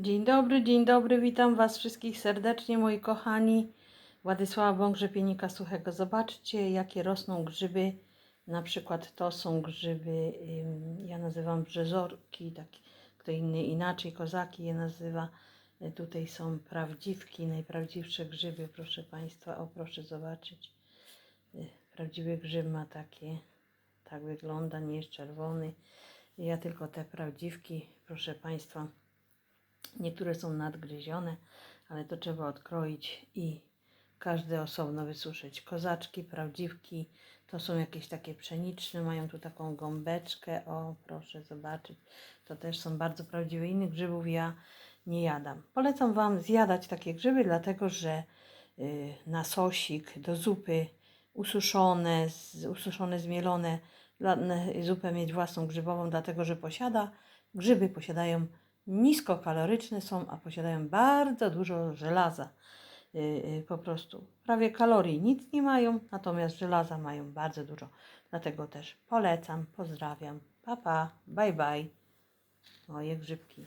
Dzień dobry, dzień dobry, witam Was wszystkich serdecznie, moi kochani. Władysława Bągrze-Pienika Suchego. Zobaczcie, jakie rosną grzyby. Na przykład to są grzyby, ja nazywam brzezorki, tak, kto inny inaczej, kozaki je nazywa. Y, Tutaj są prawdziwki, najprawdziwsze grzyby, proszę Państwa. O, proszę zobaczyć. Y, Prawdziwy grzyb ma takie, tak wygląda, nie jest czerwony. Ja tylko te prawdziwki, proszę Państwa, Niektóre są nadgryzione, ale to trzeba odkroić i każde osobno wysuszyć. Kozaczki, prawdziwki, to są jakieś takie pszeniczne, mają tu taką gąbeczkę, o proszę zobaczyć. To też są bardzo prawdziwe. Innych grzybów ja nie jadam. Polecam Wam zjadać takie grzyby, dlatego że y, na sosik, do zupy ususzone, ususzone, zmielone, zupę mieć własną grzybową, dlatego że posiada, grzyby posiadają niskokaloryczne są, a posiadają bardzo dużo żelaza. Yy, yy, po prostu prawie kalorii nic nie mają, natomiast żelaza mają bardzo dużo. Dlatego też polecam, pozdrawiam. Pa, pa, bye, bye. Moje grzybki.